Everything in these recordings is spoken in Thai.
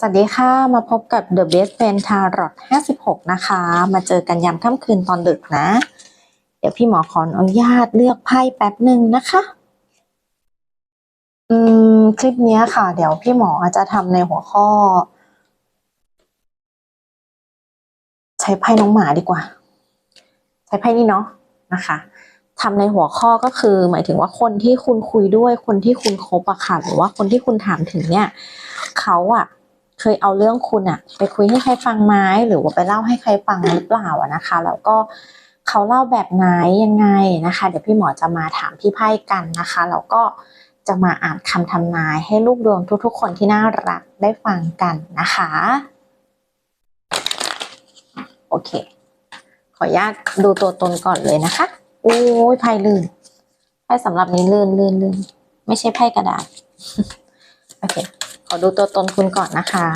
สวัสดีค่ะ มาพบกับ The Best Friend Tarot 56 นะคะ มาเจอกันยามค่ำคืนตอนดึกนะ เดี๋ยวพี่หมอขออนุญาตเลือกไพ่แป๊บหนึ่งนะคะ อืม คลิปนี้ค่ะ เดี๋ยวพี่หมอจะทำในหัวข้อ ใช้ไพ่น้องหมาดีกว่า ใช้ไพ่นี่เนาะนะคะทำในหัวข้อก็คือ หมายถึงว่าคนที่คุณคุยด้วย คนที่คุณคบอะค่ะหรือว่าคนที่คุณถามถึงเนี่ย เขาอะ เคยเอาเรื่องคุณอะไปคุยให้ใครฟังไหมหรือว่าไปเล่าให้ใครฟังหรือเปล่าอะนะคะ แล้วก็เขาเล่าแบบไหนยังไงนะคะ เดี๋ยวพี่หมอจะมาถามพี่ไพ่กันนะคะแล้วก็จะมาอ่านคำทำนายให้ลูกดวงทุกๆ คนที่น่ารักได้ฟังกันนะคะโอเค ขออนุญาตดูตัวตนก่อนเลยนะคะโอ้ยไพ่ลื่นไพ่สำหรับนี้ลื่นลื่นลื่นไม่ใช่ไพ่กระดาษโอเค ขอดูตัวตนคุณก่อนนะคะ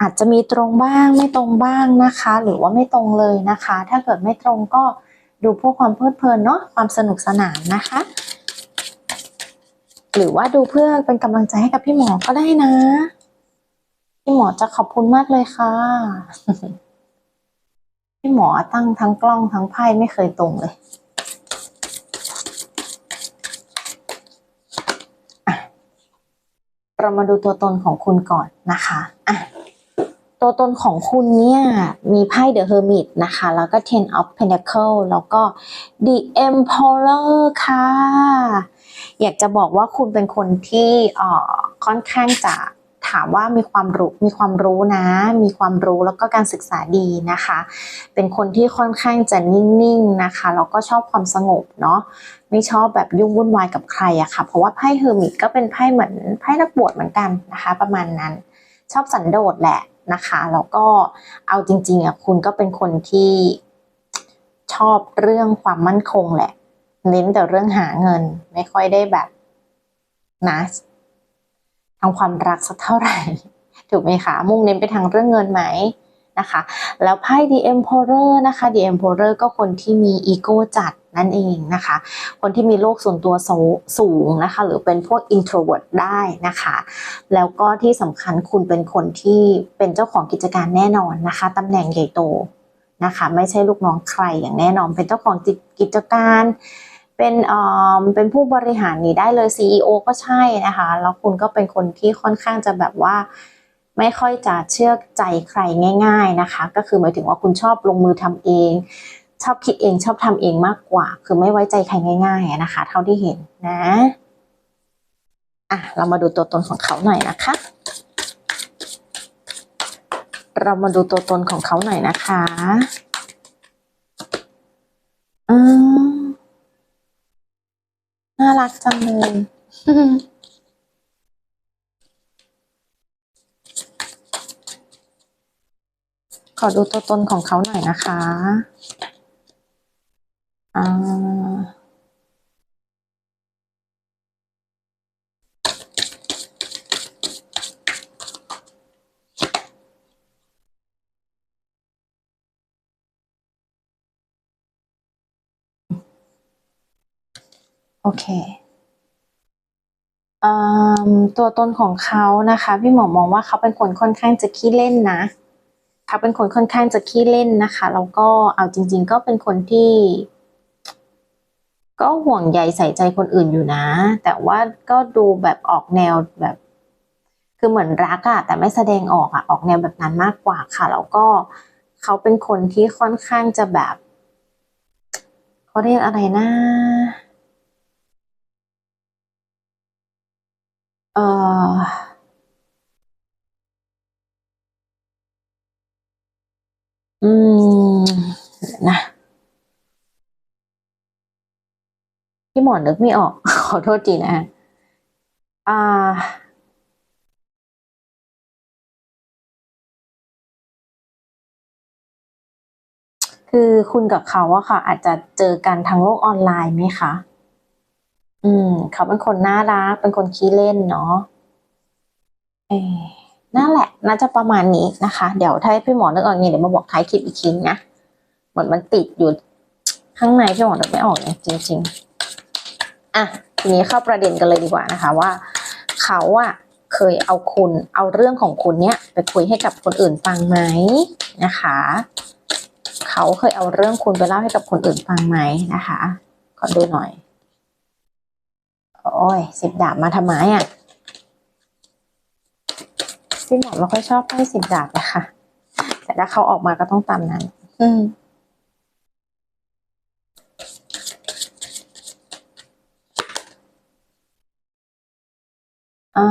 อาจจะมีตรงบ้างไม่ตรงบ้างนะคะ หรือว่าไม่ตรงเลยนะคะ ถ้าเกิดไม่ตรงก็ดูเพื่อความเพลิดเพลินเนาะความสนุกสนานนะคะ หรือว่าดูเพื่อเป็นกำลังใจให้กับพี่หมอก็ได้นะ พี่หมอจะขอบคุณมากเลยค่ะ พี่หมอตั้งทั้งกล้องทั้งไพ่ไม่เคยตรงเลย เรามาดูตัวตนของคุณก่อนนะคะอะตัวตนของคุณเนี่ยมีไพ่ The Hermit นะคะ แล้วก็ Ten of Pentacle แล้วก็ The Emperor ค่ะ อยากจะบอกว่าคุณเป็นคนที่อ่อค่อนข้างจะ ถามว่ามีความรู้มีความรู้นะ มีความรู้แล้วก็การศึกษาดีนะคะ เป็นคนที่ค่อนข้างจะนิ่งๆนะคะแล้วก็ชอบความสงบเนาะไม่ชอบแบบยุ่งวุ่นวายกับใครอะค่ะ เพราะว่าไพ่เฮอร์มิตก็เป็นไพ่เหมือนไพ่นักบวชเหมือนกันนะคะ ประมาณนั้นชอบสันโดษแหละนะคะแล้วก็เอาจริงๆอะคุณก็เป็นคนที่ชอบเรื่องความมั่นคงแหละ เน้นแต่เรื่องหาเงินไม่ค่อยได้แบบนะ ทางความรักสักเท่าไหร่ ถูกไหมคะ มุ่งเน้นไปทางเรื่องเงินไหมนะคะ แล้วไพ่ The Emperor นะคะ The Emperor ก็คนที่มีอีโก้จัดนั่นเองนะคะ คนที่มีโลกส่วนตัวสูงนะคะ หรือเป็นพวก introvert ได้นะคะ แล้วก็ที่สำคัญคุณเป็นคนที่เป็นเจ้าของกิจการแน่นอนนะคะตำแหน่งใหญ่โตนะคะ ไม่ใช่ลูกน้องใครอย่างแน่นอน เป็นเจ้าของกิจการ เป็นเอ่อเป็นผู้บริหารนี่ได้เลย CEO ก็ใช่นะคะ แล้วคุณก็เป็นคนที่ค่อนข้างจะแบบว่า ไม่ค่อยจะเชื่อใจใครง่าย ๆนะคะ ก็คือหมายถึงว่าคุณชอบลงมือทำเอง ชอบคิดเองชอบทำเองมากกว่า คือไม่ไว้ใจใครง่าย ๆนะคะ เท่าที่เห็นนะอะเรามาดูตัวตนของเขาหน่อยนะคะ เรามาดูตัวตนของเขาหน่อยนะคะอืมน่า รักจังเลย ขอดูตัวตนของเขาหน่อยนะคะ อ่า โอเคอืมตัวตนของเขานะคะ พี่หมอมองว่าเขาเป็นคนค่อนข้างจะขี้เล่นนะเขาเป็นคนค่อนข้างจะขี้เล่นนะคะแล้วก็เอาจริง ๆ ก็เป็นคนที่ ก็ห่วงใยใส่ใจคนอื่นอยู่นะ แต่ว่าก็ดูแบบออกแนวแบบ คือเหมือนรักอะแต่ไม่แสดงออกอะออกแนวแบบนั้นมากกว่าค่ะแล้วก็เขาเป็นคนที่ค่อนข้างจะแบบเขาเรียกอะไรนะ ออืมนะพี่หมอนึกไม่ออก ขอโทษทีนะอ่า คือคุณกับเขาอะค่ะ อาจจะเจอกันทางโลกออนไลน์ไหมคะ อืม เขาเป็นคนน่ารัก เป็นคนขี้เล่นเนาะ นั่นแหละ น่าจะประมาณนี้นะคะ เดี๋ยวถ้าพี่หมอนึกออกอยงี้เดี๋ยวมาบอกท้ายคลิปอีกทีนะ เหมือนมันติดอยู่ข้างในพี่หมอนึกไม่ออกเลยจริง ๆ อะ ทีนี้เข้าประเด็นกันเลยดีกว่านะคะว่า เขาอะเคยเอาคุณเอาเรื่องของคุณเนี้ยไปคุยให้กับคนอื่นฟังไหมนะคะ เขาเคยเอาเรื่องคุณไปเล่าให้กับคนอื่นฟังไหมนะคะขอดูหน่อย โอ้ยสิบดาบมาทำไมอะ สิบดาบไม่ค่อยชอบให้สิบดาบนะคะ แต่ถ้าเขาออกมาก็ต้องตามนั้น อืมอ่า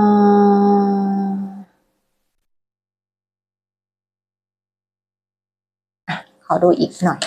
อะขอดูอีกหน่อย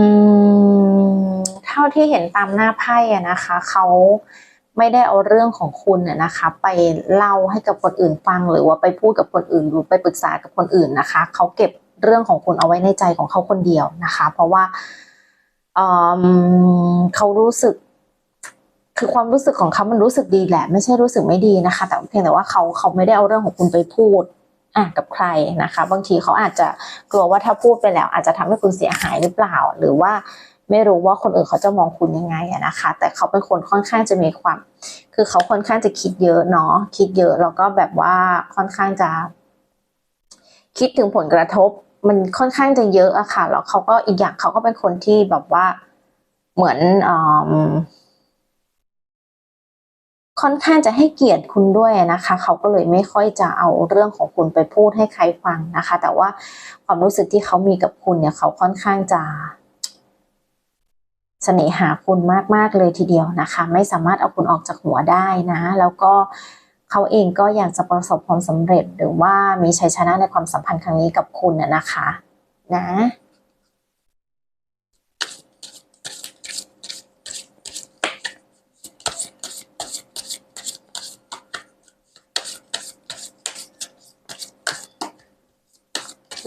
อืมเท่าที่เห็นตามหน้าไพ่อะนะคะเขาไม่ได้เอาเรื่องของคุณอะนะคะ ไปเล่าให้กับคนอื่นฟังหรือว่าไปพูดกับคนอื่นหรือไปปรึกษากับคนอื่นนะคะเขาเก็บเรื่องของคุณเอาไว้ในใจของเขาคนเดียวนะคะ เพราะว่าเเขารู้สึก คือความรู้สึกของเขามันรู้สึกดีแหละ ไม่ใช่รู้สึกไม่ดีนะคะ แต่เพียงแต่ว่าเขาเขาไม่ได้เอาเรื่องของคุณไปพูด อะกับใครนะคะ บางทีเขาอาจจะกลัวว่าถ้าพูดไปแล้ว อาจจะทำให้คุณเสียหายหรือเปล่า หรือว่าไม่รู้ว่าคนอื่นเขาจะมองคุณยังไงนะคะ แต่เขาเป็นคนค่อนข้างจะมีความ คือเขาค่อนข้างจะคิดเยอะเนาะคิดเยอะแล้วก็แบบว่าค่อนข้างจะ คิดถึงผลกระทบ มันค่อนข้างจะเยอะอะค่ะแล้วเขาก็อีกอย่างเขาก็เป็นคนที่แบบว่าเหมือนอ ค่อนข้างจะให้เกียรติคุณด้วยนะคะ เขาก็เลยไม่ค่อยจะเอาเรื่องของคุณไปพูดให้ใครฟังนะคะ แต่ว่าความรู้สึกที่เขามีกับคุณเนี่ยเขาค่อนข้างจะเสน่หาคุณมาก ๆ เลยทีเดียวนะคะ ไม่สามารถเอาคุณออกจากหัวได้นะ แล้วก็เขาเองก็อยากจะประสบความสำเร็จหรือว่ามีชัยชนะในความสัมพันธ์ครั้งนี้กับคุณน่ะนะคะ นะ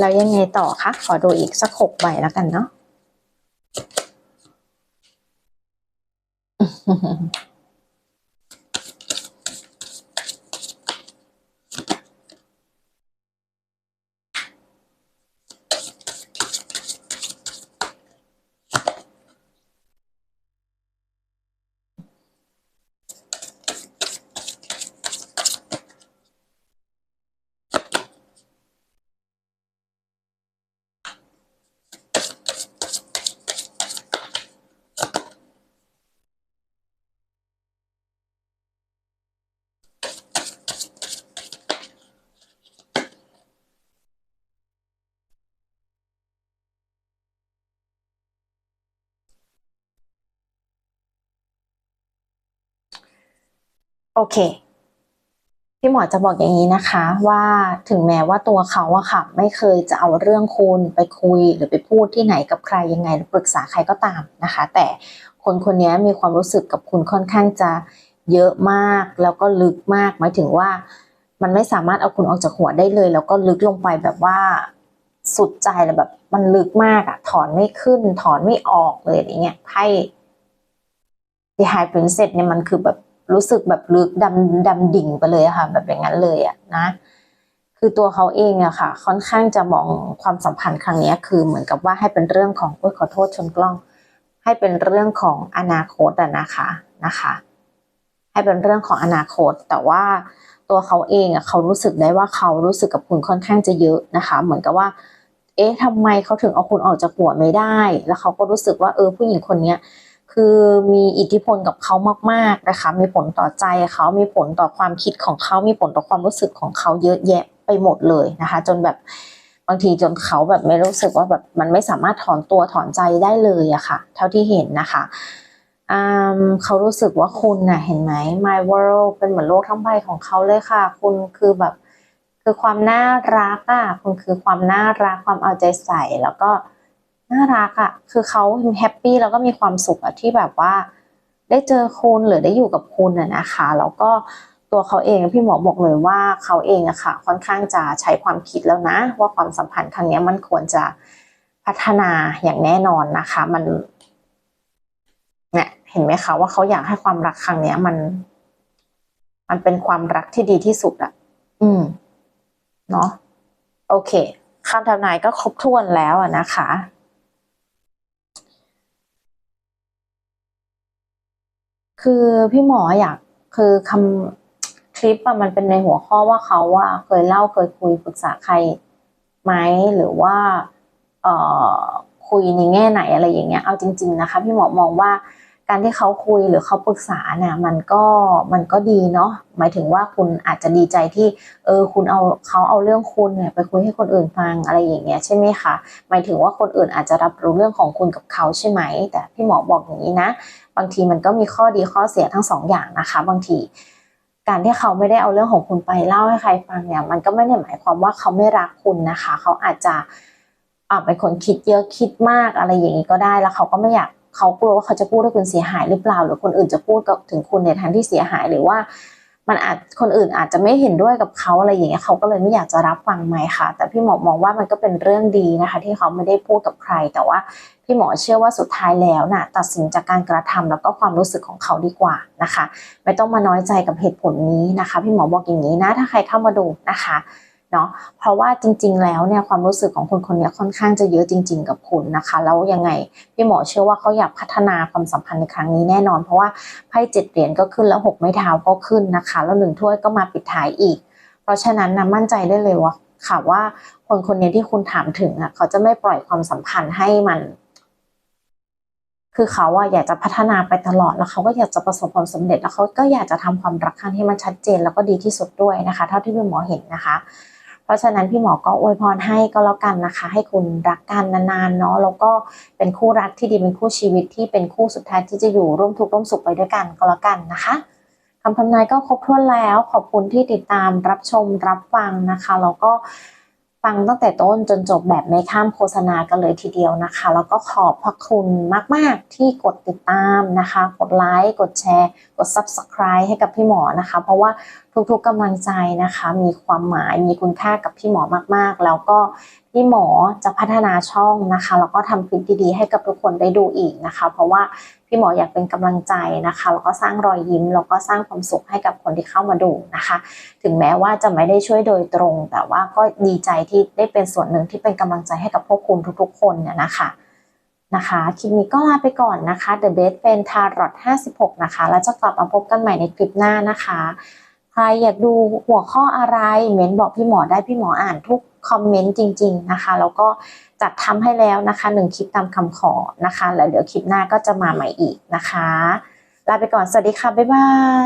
แล้วยังไงต่อคะ ขอดูอีกสักหกใบแล้วกันเนาะ โอเค พี่หมอจะบอกอย่างนี้นะคะ ว่าถึงแม้ว่าตัวเขาอะค่ะ ไม่เคยจะเอาเรื่องคุณไปคุยหรือไปพูดที่ไหนกับใครยังไงหรือปรึกษาใครก็ตามนะคะ แต่คนคนนี้มีความรู้สึกกับคุณค่อนข้างจะเยอะมากแล้วก็ลึกมากหมายถึงว่า มันไม่สามารถเอาคุณออกจากหัวได้เลย แล้วก็ลึกลงไปแบบว่าสุดใจเลยแบบ มันลึกมากอะถอนไม่ขึ้น ถอนไม่ออกเลยอย่างเงี้ยไพ่ The High Princess เนี่ยมันคือแบบ รู้สึกแบบลึกดำดำดิ่งไปเลยอะค่ะ แบบอย่างนั้นเลยอะนะ คือตัวเขาเองอะค่ะ ค่อนข้างจะมองความสัมพันธ์ครั้งนี้คือเหมือนกับว่าให้เป็นเรื่องของโอ้ยขอโทษชนกล้อง ให้เป็นเรื่องของอนาคตอะนะคะนะคะ ให้เป็นเรื่องของอนาคต แต่ว่าตัวเขาเองอะเขารู้สึกได้ว่าเขารู้สึกกับคุณค่อนข้างจะเยอะนะคะ เหมือนกับว่าเอ๊ะทำไมเขาถึงเอาคุณออกจากหัวไม่ได้ แล้วเขาก็รู้สึกว่าเออผู้หญิงคนเนี้ย คือมีอิทธิพลกับเขามาก ๆนะคะ มีผลต่อใจเขามีผลต่อความคิดของเขามีผลต่อความรู้สึกของเขาเยอะแยะไปหมดเลยนะคะ จนแบบบางทีจนเขาแบบไม่รู้สึกว่าแบบมันไม่สามารถถอนตัวถอนใจได้เลยอะค่ะ เท่าที่เห็นนะคะเขารู้สึกว่าคุณน่ะเห็นไหม my world เป็นเหมือนโลกทั้งใบของเขาเลยค่ะ คุณคือแบบคือความน่ารักอะคุณคือความน่ารักความเอาใจใส่แล้วก็ น่ารักอะ คือเขาแฮปปี้แล้วก็มีความสุขอะที่แบบว่า ได้เจอคุณหรือได้อยู่กับคุณอะนะคะ แล้วก็ตัวเขาเองพี่หมอบอกเลยว่าเขาเองอะค่ะ ค่อนข้างจะใช้ความคิดแล้วนะ ว่าความสัมพันธ์ครั้งนี้มันควรจะพัฒนาอย่างแน่นอนนะคะ มันเนี่ยเห็นไหมคะว่าเขาอยากให้ความรักครั้งเนี้ยมัน มันเป็นความรักที่ดีที่สุดอะอืมเนาะโอเคคำทำนายก็ครบถ้วนแล้วอะนะคะ คือพี่หมออยากคือคำคลิปอะมันเป็นในหัวข้อว่าเขาว่าเคยเล่าเคยคุยปรึกษาใครไหมหรือว่าเอ่อคุยในแง่ไหนอะไรอย่างเงี้ยเอาจริง ๆ นะคะพี่หมอมองว่าการที่เขาคุยหรือเขาปรึกษาเนี่ยมันก็มันก็ดีเนาะหมายถึงว่าคุณอาจจะดีใจที่เออคุณเอาเขาเอาเรื่องคุณเนี่ยไปคุยให้คนอื่นฟังอะไรอย่างเงี้ยใช่ไหมคะหมายถึงว่าคนอื่นอาจจะรับรู้เรื่องของคุณกับเขาใช่ไหม แต่พี่หมอบอกอย่างนี้นะ บางทีมันก็มีข้อดีข้อเสียทั้งสองอย่างนะคะ บางที การที่เขาไม่ได้เอาเรื่องของคุณไปเล่าให้ใครฟังเนี่ย มันก็ไม่ได้หมายความว่าเขาไม่รักคุณนะคะ เขาอาจจะเป็นคนคิดเยอะคิดมากอะไรอย่างนี้ก็ได้แล้วเขาก็ไม่อยากเขากลัวว่าเขาจะพูดให้คุณเสียหายหรือเปล่า หรือคนอื่นจะพูดกับถึงคุณในทางที่เสียหายหรือว่า มันอาจคนอื่นอาจจะไม่เห็นด้วยกับเขาอะไรอย่างเงี้ยเขาก็เลยไม่อยากจะรับฟังไหมค่ะ แต่พี่หมอมองว่ามันก็เป็นเรื่องดีนะคะ ที่เขาไม่ได้พูดกับใคร แต่ว่าพี่หมอเชื่อว่าสุดท้ายแล้วน่ะตัดสินจากการกระทำแล้วก็ความรู้สึกของเขาดีกว่านะคะ ไม่ต้องมาน้อยใจกับเหตุผลนี้นะคะ พี่หมอบอกอย่างนี้นะ ถ้าใครเข้ามาดูนะคะ เนาะเพราะว่าจริง ๆ แล้วเนี่ยความรู้สึกของคนคนนี้ค่อนข้างจะเยอะจริง ๆ กับคุณนะคะ แล้วยังไงพี่หมอเชื่อว่าเขาอยากพัฒนาความสัมพันธ์ในครั้งนี้แน่นอน เพราะว่าไพ่เจ็ดเหรียญก็ขึ้นแล้วหกไม้เท้าก็ขึ้นนะคะ แล้วหนึ่งถ้วยก็มาปิดท้ายอีก เพราะฉะนั้นนะมั่นใจได้เลยว่าค่ะว่าคนคนนี้ที่คุณถามถึงอะเขาจะไม่ปล่อยความสัมพันธ์ให้มัน คือเขาอะอยากจะพัฒนาไปตลอดแล้วเขาก็อยากจะประสบความสำเร็จแล้วเขาก็อยากจะทำความรักครั้งที่มันชัดเจน แล้วก็ดีที่สุดด้วยนะคะ เท่าที่พี่หมอเห็นนะคะ เพราะฉะนั้นพี่หมอก็อวยพรให้ก็แล้วกันนะคะ ให้คุณรักกันนานๆเนาะแล้วก็เป็นคู่รักที่ดีเป็นคู่ชีวิตที่เป็นคู่สุดท้ายที่จะอยู่ร่วมทุกข์ร่วมสุขไปด้วยกันก็แล้วกันนะคะคำทำนายก็ครบถ้วนแล้ว ขอบคุณที่ติดตามรับชมรับฟังนะคะแล้วก็ ฟังตั้งแต่ต้นจนจบแบบไม่ข้ามโฆษณากันเลยทีเดียวนะคะ แล้วก็ขอบพระคุณมาก ๆ ที่กดติดตามนะคะ กดไลค์ กดแชร์ กด subscribe ให้กับพี่หมอนะคะ เพราะว่าทุกๆกำลังใจนะคะ มีความหมายมีคุณค่ากับพี่หมอมาก ๆ แล้วก็พี่หมอจะพัฒนาช่องนะคะ แล้วก็ทำคลิปดีๆ ให้กับทุกคนได้ดูอีกนะคะ เพราะว่า พี่หมออยากเป็นกำลังใจนะคะแล้วก็สร้างรอยยิ้มแล้วก็สร้างความสุขให้กับคนที่เข้ามาดูนะคะ ถึงแม้ว่าจะไม่ได้ช่วยโดยตรง แต่ว่าก็ดีใจที่ได้เป็นส่วนหนึ่งที่เป็นกำลังใจให้กับพวกคุณทุกๆ คนเนี่ยนะคะนะคะคลิปนี้ก็ลาไปก่อนนะคะ The Best Friend Tarot 56 นะคะ แล้วจะกลับมาพบกันใหม่ในคลิปหน้านะคะ ใครอยากดูหัวข้ออะไร เม้นบอกพี่หมอได้พี่หมออ่านทุกคอมเมนต์จริง ๆ นะคะ แล้วก็ จัดทำให้แล้วนะคะหนึ่งคลิปตามคำขอนะคะแล้วเดี๋ยวคลิปหน้าก็จะมาใหม่อีกนะคะ ลาไปก่อนสวัสดีค่ะ บ๊ายบาย